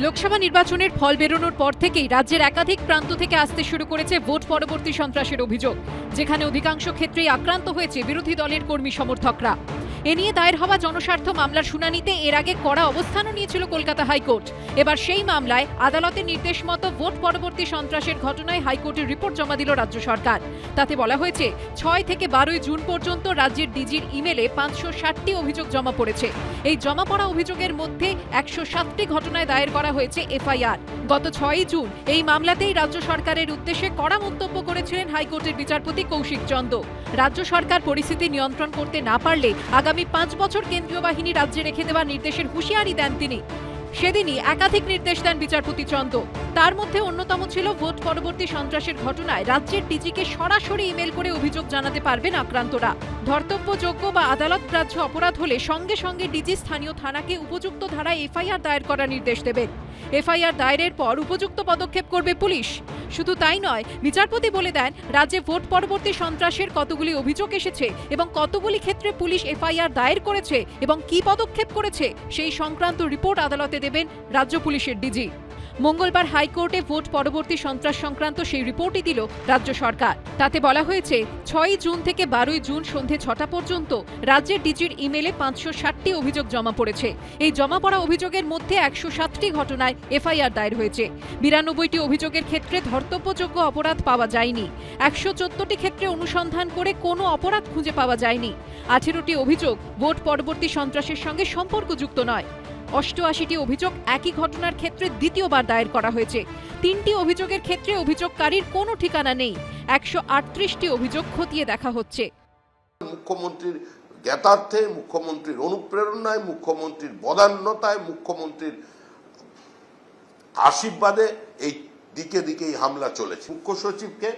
লোকসভা নির্বাচনের ফল বেরোনোর পর থেকেই রাজ্যের একাধিক প্রান্ত থেকে আসতে শুরু করেছে ভোট পরবর্তী সন্ত্রাসের অভিযোগ, যেখানে অধিকাংশ ক্ষেত্রেই আক্রান্ত হয়েছে বিরোধী দলের কর্মী সমর্থকরা। এ নিয়ে দায়ের হওয়া জনস্বার্থ মামলার শুনানিতে এর আগে কড়া অবস্থানও নিয়েছিল কলকাতা হাইকোর্ট। এবার সেই মামলায় আদালতের নির্দেশ মতো ভোট পরবর্তী সন্ত্রাসের ঘটনায় হাইকোর্টের রিপোর্ট জমা দিল রাজ্য সরকার। তাতে বলা হয়েছে, ছয় থেকে বারোই জুন পর্যন্ত রাজ্যের ডিজির ইমেলে পাঁচশো ষাটটি অভিযোগ জমা পড়েছে। এই জমা পড়া অভিযোগের মধ্যে একশো সাতটি ঘটনায় দায়ের করা হয়েছে এফআইআর। গত ছয়ই জুন এই মামলাতেই রাজ্য সরকারের উদ্দেশ্যে কড়া মন্তব্য করেছিলেন হাইকোর্টের বিচারপতি কৌশিক চন্দ রাজ্য সরকার পরিস্থিতি নিয়ন্ত্রণ করতে না পারলে আগামী পাঁচ বছর কেন্দ্রীয় বাহিনী রাজ্যে রেখে দেওয়ার নির্দেশের হুঁশিয়ারি দেন তিনি। সেদিনই একাধিক নির্দেশ দেন বিচারপতি চন্দ। তার মধ্যে অন্যতম ছিল ভোট পরবর্তী সন্ত্রাসের ঘটনায় রাজ্যের ডিজিকে সরাসরি ইমেল করে অভিযোগ জানাতে পারবেন আক্রান্তরা। ধর্তব্যযোগ্য বা আদালত গ্রাহ্য অপরাধ হলে সঙ্গে সঙ্গে ডিজি স্থানীয় থানাকে উপযুক্ত ধারায় এফআইআর দায়ের করার নির্দেশ দেবেন। এফআইআর দায়েরের পর উপযুক্ত পদক্ষেপ করবে পুলিশ। শুধু তাই নয়, বিচারপতি বলে দেন, রাজ্যে ভোট পরবর্তী সন্ত্রাসের কতগুলি অভিযোগ এসেছে এবং কতগুলি ক্ষেত্রে পুলিশ এফআইআর দায়ের করেছে এবং কি পদক্ষেপ করেছে, সেই সংক্রান্ত রিপোর্ট আদালতে দেবেন রাজ্য পুলিশের ডিজি। মঙ্গলবার হাইকোর্টে ভোট পরবর্তী সন্ত্রাস সংক্রান্ত সেই রিপোর্টই দিল রাজ্য সরকার। তাতে বলা হয়েছে, ছয়ই জুন থেকে বারোই জুন সন্ধে ছটা পর্যন্ত রাজ্যের ডিজির ইমেলে পাঁচশো ষাটটি অভিযোগ জমা পড়েছে। এই জমা পড়া অভিযোগের মধ্যে একশো সাতটি ঘটনায় এফআইআর দায়ের হয়েছে। বিরানব্বইটি অভিযোগের ক্ষেত্রে ধর্তব্যযোগ্য অপরাধ পাওয়া যায়নি। একশো চোদ্দটি ক্ষেত্রে অনুসন্ধান করে কোনো অপরাধ খুঁজে পাওয়া যায়নি। আঠেরোটি অভিযোগ ভোট পরবর্তী সন্ত্রাসের সঙ্গে সম্পর্কযুক্ত নয়। অষ্টআশিটি অভিযোগ একই ঘটনার ক্ষেত্রে দ্বিতীয়বার দায়ের করা হয়েছে। তিনটি অভিযোগের ক্ষেত্রে অভিযোগকারীর কোনো ঠিকানা নেই। একশো আটত্রিশটি অভিযোগ খতিয়ে দেখা হচ্ছে। মুখ্যমন্ত্রীর জ্ঞাতার্থে, মুখ্যমন্ত্রীর অনুপ্রেরণায়, মুখ্যমন্ত্রীর বদান্যতায়, মুখ্যমন্ত্রীর আশীর্বাদে এই দিকে দিকে এই হামলা চলেছে। মুখ্য সচিবকে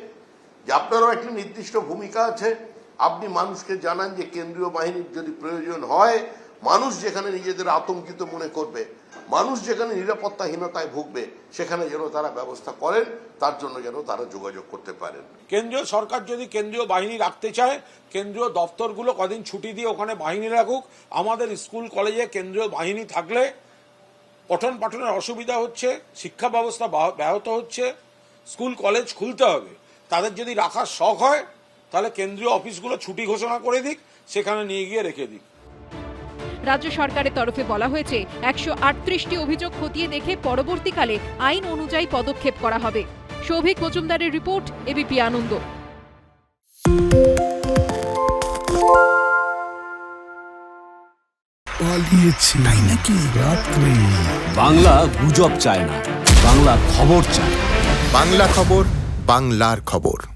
যে আপনারও একটি নির্দিষ্ট ভূমিকা আছে, আপনি মানুষকে জানান যে কেন্দ্রীয় বাহিনীর যদি প্রয়োজন হয় মানুষ যেখানে নিজেদের আতঙ্কিত মনে করবে, মানুষ যেখানে নিরাপত্তাহীনতায় ভুগবে, সেখানে যেন তারা ব্যবস্থা করেন, তার জন্য যেন তারা যোগাযোগ করতে পারেন। কেন্দ্রীয় সরকার যদি কেন্দ্রীয় বাহিনী রাখতে চায়, কেন্দ্রীয় দপ্তরগুলো কদিন ছুটি দিয়ে ওখানে বাহিনী রাখুক, আমাদের স্কুল, কলেজে কেন্দ্রীয় বাহিনী থাকলে পঠন পাঠনের অসুবিধা হচ্ছে, শিক্ষা ব্যবস্থা ব্যাহত হচ্ছে, স্কুল, কলেজ খুলতে হবে। তাদের যদি রাখার শখ হয়, তাহলে কেন্দ্রীয় অফিসগুলো ছুটি ঘোষণা করে দিক, সেখানে নিয়ে গিয়ে রেখে দিক। রাজ্য সরকারের তরফে বলা হয়েছে একশো আটত্রিশটি অভিযোগ খতিয়ে দেখে পরবর্তীকালে আইন অনুযায়ী পদক্ষেপ করা হবে। সৌভিক মজুমদারের রিপোর্ট এবিপি আনন্দ। পালিয়েছে তাই নাকি? রাত্রে। বাংলা গুজব চায় না বাংলা খবর চায়। বাংলা খবর বাংলার খবর।